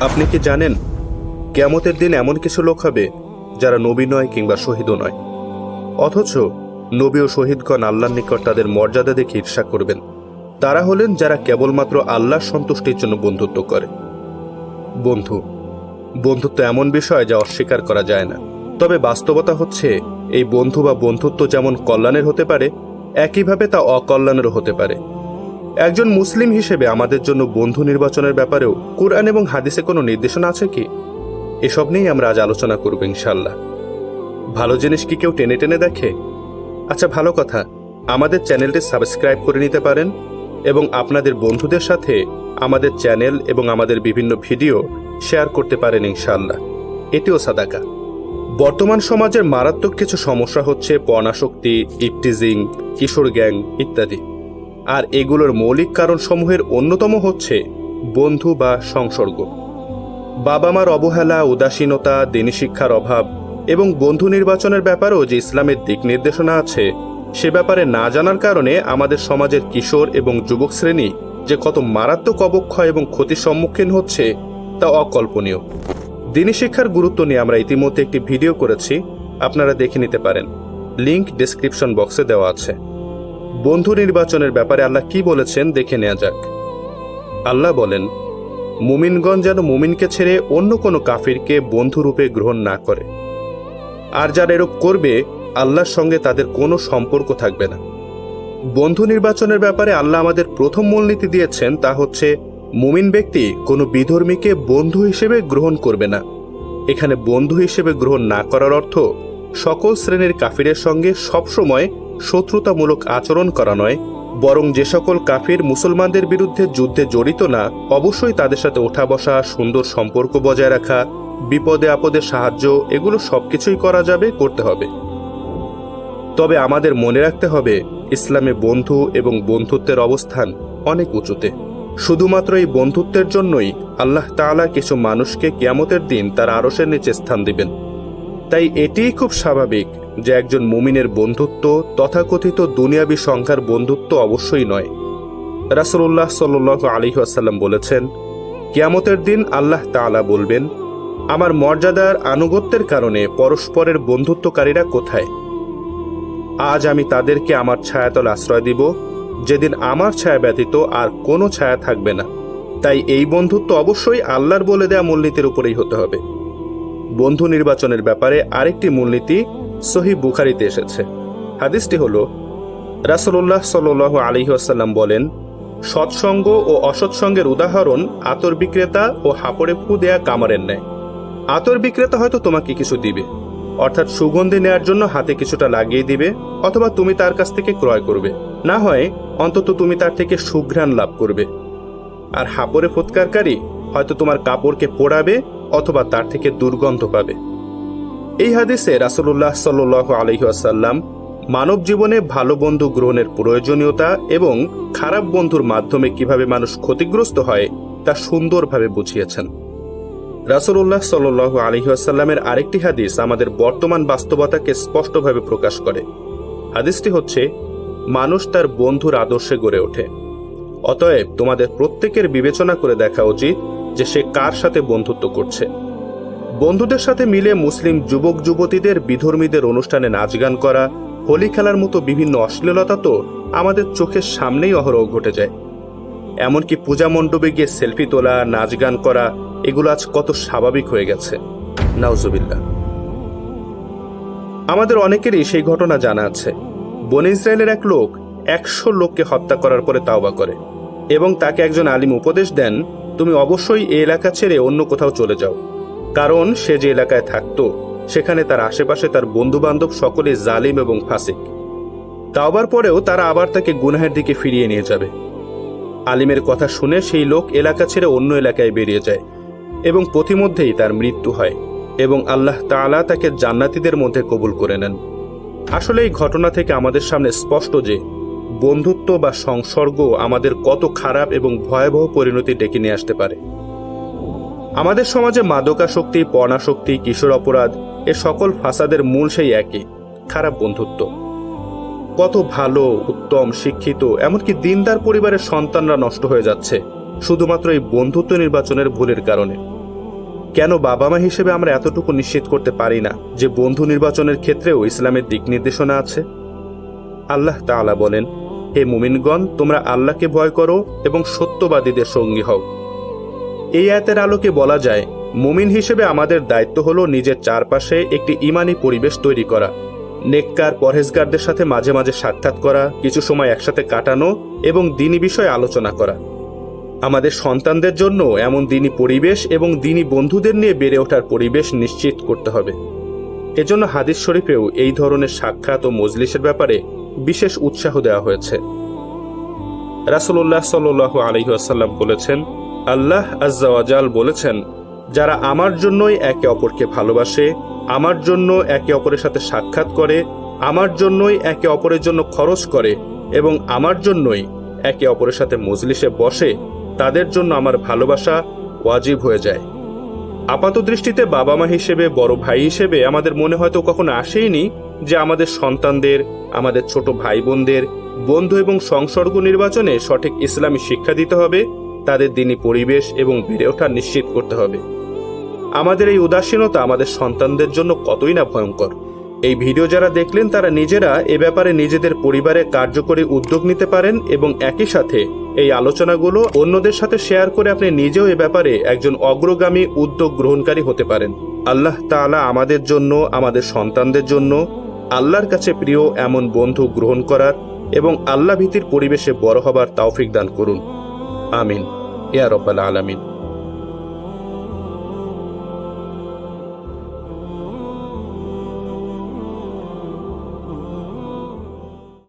আপনি কি জানেন, কেয়ামতের দিন এমন কিছু লোক হবে যারা নবী নয় কিংবা শহীদও নয়। অথচ নবী ও শহীদগণ আল্লাহর নিকট তাদের মর্যাদা দেখে ঈর্ষা করবেন। তারা হলেন যারা কেবলমাত্র আল্লাহর সন্তুষ্টির জন্য বন্ধুত্ব করে। বন্ধু, বন্ধুত্ব এমন বিষয় যা অস্বীকার করা যায় না। তবে বাস্তবতা হচ্ছে, এই বন্ধু বা বন্ধুত্ব যেমন কল্যাণের হতে পারে, একইভাবে তা অকল্যাণেরও হতে পারে। একজন মুসলিম হিসেবে আমাদের জন্য বন্ধু নির্বাচনের ব্যাপারেও কোরআন এবং হাদিসে কোনো নির্দেশনা আছে কি? এসব নিয়েই আমরা আজ আলোচনা করব ইনশাল্লাহ ভালো জিনিস কি কেউ টেনে টেনে দেখে? আচ্ছা ভালো কথা। আমাদের চ্যানেলটি সাবস্ক্রাইব করে নিতে পারেন এবং আপনাদের বন্ধুদের সাথে আমাদের চ্যানেল এবং আমাদের বিভিন্ন ভিডিও শেয়ার করতে পারেন ইনশাল্লাহ এটিও সাদাকা। বর্তমান সমাজের মারাত্মক কিছু সমস্যা হচ্ছে পর্ণাশক্তি, ইপটিজিং, কিশোর গ্যাং ইত্যাদি। আর এগুলোর মৌলিক কারণসমূহের অন্যতম হচ্ছে বন্ধু বা সংসর্গ। বাবা মার অবহেলা, উদাসীনতা, দিনী শিক্ষার অভাব এবং বন্ধু নির্বাচনের ব্যাপারেও যে ইসলামের দিক নির্দেশনা আছে, সে ব্যাপারে না জানার কারণে আমাদের সমাজের কিশোর এবং যুবক শ্রেণি যে কত মারাত্মক অবক্ষয় এবং ক্ষতির সম্মুখীন হচ্ছে তা অকল্পনীয়। দিনী শিক্ষার গুরুত্ব নিয়ে আমরা ইতিমধ্যে একটি ভিডিও করেছি, আপনারা দেখে নিতে পারেন। লিংক ডিসক্রিপশন বক্সে দেওয়া আছে। বন্ধু নির্বাচনের ব্যাপারে আল্লাহ কি বলেছেন দেখে নেওয়া যাক। আল্লাহ বলেন, মুমিনগণ যেন মুমিনকে ছেড়ে অন্য কোনো কাফিরকে বন্ধুরূপে গ্রহণ না করে। আর যারা এরূপ করবে, আল্লাহর সঙ্গে তাদের কোনো সম্পর্ক থাকবে না। বন্ধু নির্বাচনের ব্যাপারে আল্লাহ আমাদের প্রথম মূলনীতি দিয়েছেন, তা হচ্ছে মুমিন ব্যক্তি কোনো বিধর্মীকে বন্ধু হিসেবে গ্রহণ করবে না। এখানে বন্ধু হিসেবে গ্রহণ না করার অর্থ সকল শ্রেণির কাফিরের সঙ্গে সবসময় শত্রুতামূলক আচরণ করা নয়, বরং যে সকল কাফির মুসলমানদের বিরুদ্ধে যুদ্ধে জড়িত না, অবশ্যই তাদের সাথে ওঠা বসা, সুন্দর সম্পর্ক বজায় রাখা, বিপদে আপদে সাহায্য, এগুলো সবকিছুই করা যাবে, করতে হবে। তবে আমাদের মনে রাখতে হবে, ইসলামে বন্ধু এবং বন্ধুত্বের অবস্থান অনেক উঁচুতে। শুধুমাত্র এই বন্ধুত্বের জন্যই আল্লাহ তাআলা কিছু মানুষকে কিয়ামতের দিন তার আরশের নিচে স্থান দিবেন। তাই এটিই খুব স্বাভাবিক যে একজন মুমিনের বন্ধুত্ব তথাকথিত দুনিয়াবি সংখ্যার বন্ধুত্ব অবশ্যই নয়। রাসূলুল্লাহ সাল্লাহ আলী আসাল্লাম বলেছেন, কিয়ামতের দিন আল্লাহ তাআলা বলবেন, আমার মর্যাদার আনুগত্যের কারণে পরস্পরের বন্ধুত্বকারীরা কোথায়? আজ আমি তাদেরকে আমার ছায়াতল আশ্রয় দিব, যেদিন আমার ছায়া ব্যতীত আর কোনো ছায়া থাকবে না। তাই এই বন্ধুত্ব অবশ্যই আল্লাহর বলে দেয়া মূলনীতির উপরেই হতে হবে। বন্ধু নির্বাচনের ব্যাপারে আরেকটি মূলনীতি সহি বুখারিতে এসেছে। হাদিসটি হল, রাসলুল্লাহ সাল আলহি আসাল্লাম বলেন, সৎসঙ্গ ও অসৎসঙ্গের উদাহরণ আতর বিক্রেতা ও হাপড়ে ফু দেয়া কামারের ন্যায়। আতর বিক্রেতা হয়তো তোমাকে কিছু দিবে, অর্থাৎ সুগন্ধি নেয়ার জন্য হাতে কিছুটা লাগিয়ে দিবে, অথবা তুমি তার কাছ থেকে ক্রয় করবে। না হয়, অন্তত তুমি তার থেকে সুঘ্রাণ লাভ করবে। আর হাপড়ে ফুৎকারকারী হয়তো তোমার কাপড়কে পোড়াবে, অথবা তার থেকে দুর্গন্ধ পাবে। এই হাদিসে রাসুল্লাহ সাল্ল আলহিহাসাল্লাম মানব জীবনে ভালো বন্ধু গ্রহণের প্রয়োজনীয়তা এবং খারাপ বন্ধুর মাধ্যমে কীভাবে মানুষ ক্ষতিগ্রস্ত হয় তা সুন্দরভাবে বুঝিয়েছেন। রাসুল্লাহ সাল্ল আলহিহাসাল্লামের আরেকটি হাদিস আমাদের বর্তমান বাস্তবতাকে স্পষ্টভাবে প্রকাশ করে। হাদিসটি হচ্ছে, মানুষ তার বন্ধুর আদর্শে গড়ে ওঠে। অতএব তোমাদের প্রত্যেকের বিবেচনা করে দেখা উচিত যে সে কার সাথে বন্ধুত্ব করছে। বন্ধুদের সাথে মিলে মুসলিম যুবক যুবতীদের, বিধর্মীদের অনুষ্ঠানে নাচ গান করা, হোলি খেলার মতো বিভিন্ন অশ্লীলতা তো আমাদের চোখের সামনেই অহরহ ঘটে যায়। এমনকি পূজা মণ্ডপে গিয়ে সেলফি তোলা, নাচ গান করা, এগুলো আজ কত স্বাভাবিক হয়ে গেছে। নাউজুবিল্লা আমাদের অনেকেরই সেই ঘটনা জানা আছে। বন ইসরায়েলের এক লোক একশো লোককে হত্যা করার পরে তাওবা করে এবং তাকে একজন আলিম উপদেশ দেন, তুমি অবশ্যই এই এলাকা ছেড়ে অন্য কোথাও চলে যাও। কারণ সে যে এলাকায় থাকত, সেখানে তার আশেপাশে তার বন্ধু বান্ধব সকলে জালিম এবং ফাসিক। তাওবার পরেও তারা আবার তাকে গুনাহের দিকে ফিরিয়ে নিয়ে যাবে। আলিমের কথা শুনে সেই লোক এলাকা ছেড়ে অন্য এলাকায় বেরিয়ে যায় এবং পথিমধ্যেই তার মৃত্যু হয় এবং আল্লাহ তাআলা তাকে জান্নাতিদের মধ্যে কবুল করে নেন। আসলে এই ঘটনা থেকে আমাদের সামনে স্পষ্ট যে, বন্ধুত্ব বা সংসর্গ আমাদের কত খারাপ এবং ভয়াবহ পরিণতি ডেকে নিয়ে আসতে পারে। আমাদের সমাজে মাদকাসক্তি পর্ণাশক্তি কিশোর অপরাধ, এ সকল ফাসাদের মূল সেই একই, খারাপ বন্ধুত্ব। কত ভালো, উত্তম, শিক্ষিত, এমনকি দিনদার পরিবারের সন্তানরা নষ্ট হয়ে যাচ্ছে, শুধুমাত্র এই বন্ধুত্ব নির্বাচনের ভুলের কারণে। কেন বাবা মা হিসেবে আমরা এতটুকু নিশ্চিত করতে পারি না যে বন্ধু নির্বাচনের ক্ষেত্রেও ইসলামের দিক নির্দেশনা আছে? আল্লাহ তাআলা বলেন, হে মুমিনগণ, তোমরা আল্লাহকে ভয় করো এবং সত্যবাদীদের সঙ্গী হও। এই আয়াতের আলোকে বলা যায়, মুমিন হিসেবে আমাদের দায়িত্ব হলো নিজের চারপাশে একটি ইমানি পরিবেশ তৈরি করা, নেককার পরহেজগারদের সাথে মাঝে মাঝে সাক্ষাৎ করা, কিছু সময় একসাথে কাটানো এবং দিনী বিষয়ে আলোচনা করা। আমাদের সন্তানদের জন্য এমন দিনী পরিবেশ এবং দিনী বন্ধুদের নিয়ে বেড়ে ওঠার পরিবেশ নিশ্চিত করতে হবে। এজন্য হাদিস শরীফেও এই ধরনের সাক্ষাৎ ও মজলিসের ব্যাপারে বিশেষ উৎসাহ দেওয়া হয়েছে। রাসুল্লাহ সাল আলহিহাসাল্লাম বলেছেন আল্লাহ আজ্জাওয়াজাল বলেছেন, যারা আমার জন্যই একে অপরকে ভালোবাসে, আমার জন্য একে অপরের সাথে সাক্ষাৎ করে, আমার জন্যই একে অপরের জন্য খরচ করে এবং আমার জন্যই একে অপরের সাথে মজলিসে বসে, তাদের জন্য আমার ভালোবাসা ওয়াজিব হয়ে যায়। আপাত দৃষ্টিতে বাবা মা হিসেবে, বড় ভাই হিসেবে আমাদের মনে হয়তো কখনো আসেইনি যে আমাদের সন্তানদের, আমাদের ছোট ভাই বোনদের বন্ধু এবং সংসর্গ নির্বাচনে সঠিক ইসলামী শিক্ষা দিতে হবে তাদের দিনী পরিবেশ এবং বেড়ে ওঠা নিশ্চিত করতে হবে। আমাদের এই উদাসীনতা আমাদের সন্তানদের জন্য কতই না ভয়ঙ্কর। এই ভিডিও যারা দেখলেন, তারা নিজেরা এ ব্যাপারে নিজেদের পরিবারে কার্যকরী উদ্যোগ নিতে পারেন এবং একই সাথে এই আলোচনাগুলো অন্যদের সাথে শেয়ার করে আপনি নিজেও এ ব্যাপারে একজন অগ্রগামী উদ্যোগ গ্রহণকারী হতে পারেন। আল্লাহ তাআলা আমাদের জন্য, আমাদের সন্তানদের জন্য আল্লাহর কাছে প্রিয় এমন বন্ধু গ্রহণ করার এবং আল্লাহ ভীতির পরিবেশে বড় হবার তাওফিক দান করুন। آمين. يا رب العالمين.